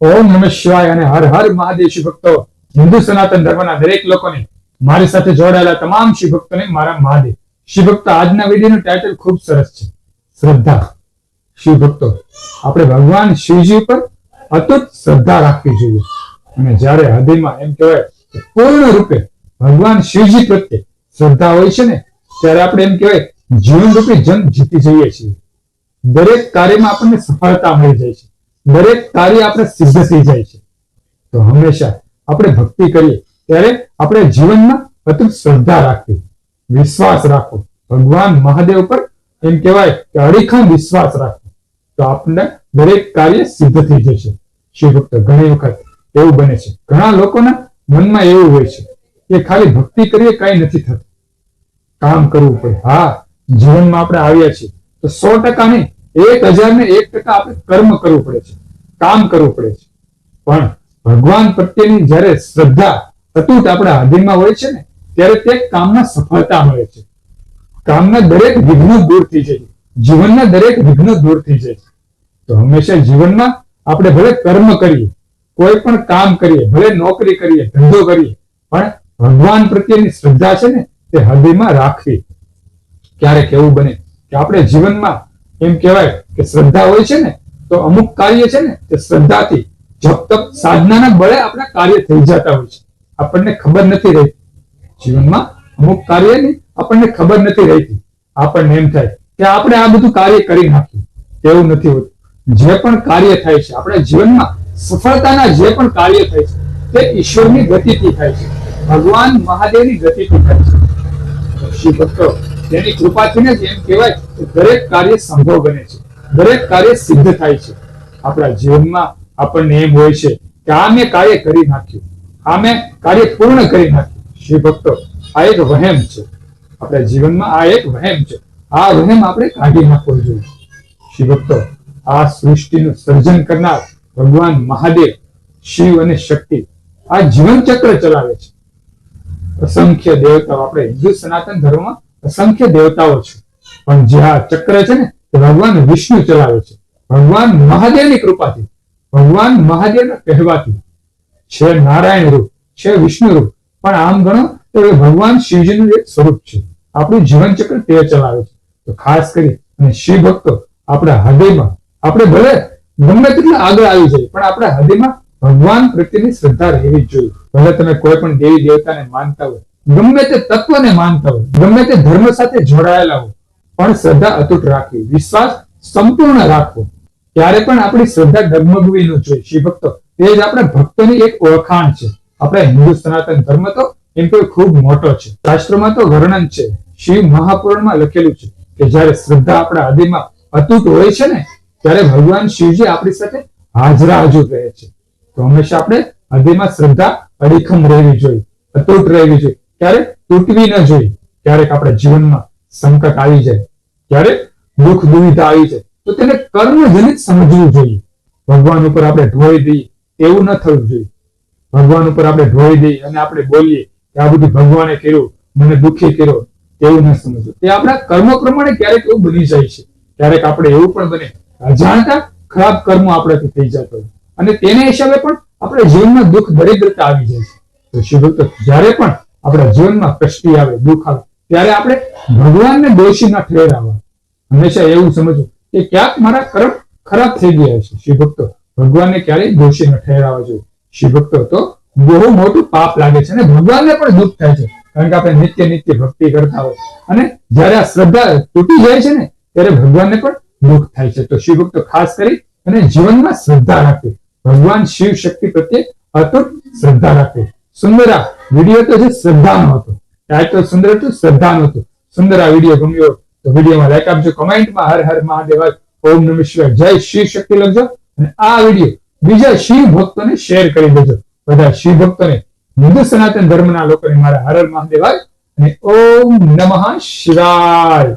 ઓમ નમઃ શિવાય અને હર હર મહાદેવ શિવ ભક્તો, હિન્દુ સનાતન ધર્મના દરેક લોકોને મારી સાથે જોડાયેલા તમામ શિવ ભક્તોને મારા મહાદેવ. શિવ ભક્ત આજના વિડીયોનું ટાઇટલ ખૂબ સરસ છે. શ્રદ્ધા. શિવ ભક્તો, આપણે ભગવાન શિવજી ઉપર અતૂટ શ્રદ્ધા રાખવી જોઈએ. અને જ્યારે હૃદયમાં એમ કહેવાય કે પૂર્ણ રૂપે ભગવાન શિવજી પ્રત્યે શ્રદ્ધા હોય છે ને, ત્યારે આપણે એમ કહેવાય જીવન રૂપી જંગ જીતી જઈએ છીએ. દરેક કાર્યમાં આપણને સફળતા મળી જાય છે. દરેક કાર્ય આપણે સિદ્ધ થઈ જાય છે. તો હંમેશા આપણે ભક્તિ કરીએ ત્યારે આપણે જીવનમાં અતુટ શ્રદ્ધા રાખવી. વિશ્વાસ રાખો ભગવાન મહાદેવ પર એમ કહેવાય કે અડીખમ વિશ્વાસ રાખો તો આપણને દરેક કાર્ય સિદ્ધ થઈ જશે. શિવ ભક્તો ઘણી વખત એવું બને છે. ઘણા લોકોના મનમાં એવું હોય છે કે ખાલી ભક્તિ કરીએ કઈ નથી થતું. કામ કરવું પડે. હા, જીવનમાં આપણે આવ્યા છીએ. તો સો ટકા નહીં એક હજાર ને એક ટકા આપણે કર્મ કરવું પડે છે. કામ કરવું પડે છે. પણ ભગવાન પ્રત્યેની જ્યારે શ્રદ્ધા અતૂટ આપણા હૃદયમાં હોય છે ને, ત્યારે તે કામમાં સફળતા મળે છે. કામના દરેક વિઘ્નો દૂર થઈ જાય. જીવનના દરેક વિઘ્નો દૂર થઈ જાય તો હંમેશા જીવનમાં આપણે ભલે કર્મ કરીએ, કોઈ પણ કામ કરીએ, ભલે નોકરી કરીએ, ધંધો કરીએ, પણ ભગવાન પ્રત્યેની શ્રદ્ધા છે ને, તે હૃદયમાં રાખવી. ક્યારેક એવું બને કે આપણે જીવનમાં એમ કહેવાય કે શ્રદ્ધા હોય છે ને તો અમુક કાર્ય છે ને, તે શ્રદ્ધાથી જપ તપ સાધનાના બળે આપણા કાર્ય થઈ જતા હોય છે. આપણને ખબર નથી રહેતી જીવનમાં અમુક કાર્યની આપણને ખબર નથી રહેતી. આપણને એમ થાય કે આપણે આ બધું કાર્ય કરી નાખ્યું. એવું નથી હોતું. જે પણ કાર્ય થાય છે, આપણા જીવનમાં સફળતાના જે પણ કાર્ય થાય છે, તે ઈશ્વરની ગતિથી થાય છે. ભગવાન મહાદેવની ગતિથી થાય છે. શિવ ભક્તો, તેની કૃપાથી જ એમ કહેવાય કે દરેક કાર્ય સંભવ બને છે. દરેક કાર્ય સિદ્ધ થાય છે. આપણા જીવનમાં આપણને એમ હોય છે કે આ મેં કાર્ય કરી નાખ્યું. આ મેં કાર્ય પૂર્ણ કરી નાખ્યું. શ્રી ભક્તો, આ એક વહેમ છે. આપણા જીવનમાં આ એક વહેમ છે. આ વહેમ આપણે કાઢી નાખવો જોઈએ. શ્રી ભક્તો, આ સૃષ્ટિનું સર્જન કરનાર ભગવાન મહાદેવ શિવ અને શક્તિ આ જીવન ચક્ર ચલાવે છે. અસંખ્ય દેવતાઓ, આપણે હિન્દુ સનાતન ધર્મમાં અસંખ્ય દેવતાઓ છે. પણ જે આ ચક્ર છે ને ભગવાન વિષ્ણુ ચલાવે છે. ભગવાન મહાદેવની કૃપાથી. ભગવાન મહાદેવના કહેવાથી. છે નારાયણ રૂપ, છે વિષ્ણુ રૂપ. પણ આમ ગણો તો એ ભગવાન શિવજીનું એક સ્વરૂપ છે. આપણું જીવન ચક્ર તે ચલાવે છે. તો ખાસ કરી અને શિવ ભક્તો આપણા હૃદયમાં, આપણે ભલે ગમે તેટલા આગળ આવી જાય, પણ આપણા હૃદયમાં ભગવાન પ્રત્યેની શ્રદ્ધા રહેવી જ જોઈએ. ભલે તમે કોઈ પણ દેવી દેવતાને માનતા હોય, ગમે તે તત્વને માનતા હોય, ગમે તે ધર્મ સાથે જોડાયેલા હોય પણ શ્રદ્ધા અતૂટ રાખવી, વિશ્વાસ સંપૂર્ણ રાખવો. ત્યારે પણ આપણી શ્રદ્ધા ડગમગવી ન જોઈએ શ્રી ભક્તો તે જ આપણે ભક્તોની એક ઓળખાણ છે. આપણે હિન્દુ સનાતન ધર્મ તો એમ કે ખૂબ મોટો છે. શાસ્ત્રોમાં તો વર્ણન છે. શિવ મહાપુરાણમાં લખેલું છે કે જ્યારે શ્રદ્ધા આપણા હૃદયમાં અતૂટ હોય છે ને, ત્યારે ભગવાન શિવજી આપણી સાથે હાજરા હજુ રહે છે. તો હંમેશા આપણે હૃદયમાં શ્રદ્ધા અડીખમ રહેવી જોઈએ, અતૂટ રહેવી જોઈએ. ક્યારેક તૂટવી ન જોઈએ. ક્યારેક આપણા જીવનમાં સંકટ આવી જાય. ક્યારેક દુઃખ દુવિધા આવી જાય તો તેને કર્મજનિત સમજવું જોઈએ. ભગવાન ઉપર આપણે ઢોળી દઈએ, એવું ન થવું જોઈએ. ભગવાન ઉપર આપણે ઢોળી દઈએ અને આપણે બોલીએ કે આ બધું ભગવાને કર્યું, મને દુઃખી કર્યો, એવું ન સમજવું. તે આપણા કર્મો પ્રમાણે ક્યારેક એવું બની જાય છે. ક્યારેક આપણે એવું પણ બને અજાણતા ખરાબ કર્મો આપણાથી થઈ જતા હોય. અને તેને હિસાબે પણ આપણે જીવનમાં દુઃખ, દરિદ્રતા આવી જાય છે. તો શિવ જ્યારે પણ આપણા જીવનમાં કષ્ટી આવે, દુઃખ આવે ત્યારે આપણે ભગવાનને દોષી ના ઠેરાવા. હંમેશા એવું સમજવું કે ક્યાંક મારા કર્મ ખરાબ થઈ ગયા છે શિવ ભક્તો ભગવાનને ક્યારેય દોષી ન ઠેરાવા જોઈએ. શિવ ભક્તો તો બહુ મોટું પાપ લાગે છે અને ભગવાનને પણ દુઃખ થાય છે. કારણ કે આપણે નિત્ય નિત્ય ભક્તિ કરતા હોય. અને જ્યારે આ શ્રદ્ધા તૂટી જાય છે ને, ત્યારે ભગવાનને પણ દુઃખ થાય છે. તો શિવ ભક્તો ખાસ કરી અને જીવનમાં શ્રદ્ધા રાખવી ભગવાન શિવ શક્તિ પ્રત્યે અતૂટ શ્રદ્ધા રાખવી સુંદર આ વીડિયો તો છે શ્રદ્ધાનો હતો. ટાઇટલ સુંદર હતું, શ્રદ્ધાનું હતું. સુંદર આ વીડિયો ગમ્યો તો વિડીયોમાં લાઈક આપજો, કમેન્ટમાં હર હર મહાદેવ ઓમ નમઃ શિવાય. જય શિવ શક્તિ લખજો. અને આ વીડિયો બીજા શિવ ભક્તોને શેર કરી દેજો. બધા શિવ ભક્તોને, હિન્દુ સનાતન ધર્મના લોકોને મારા હર હર મહાદેવ અને ઓમ નમઃ શિવાય.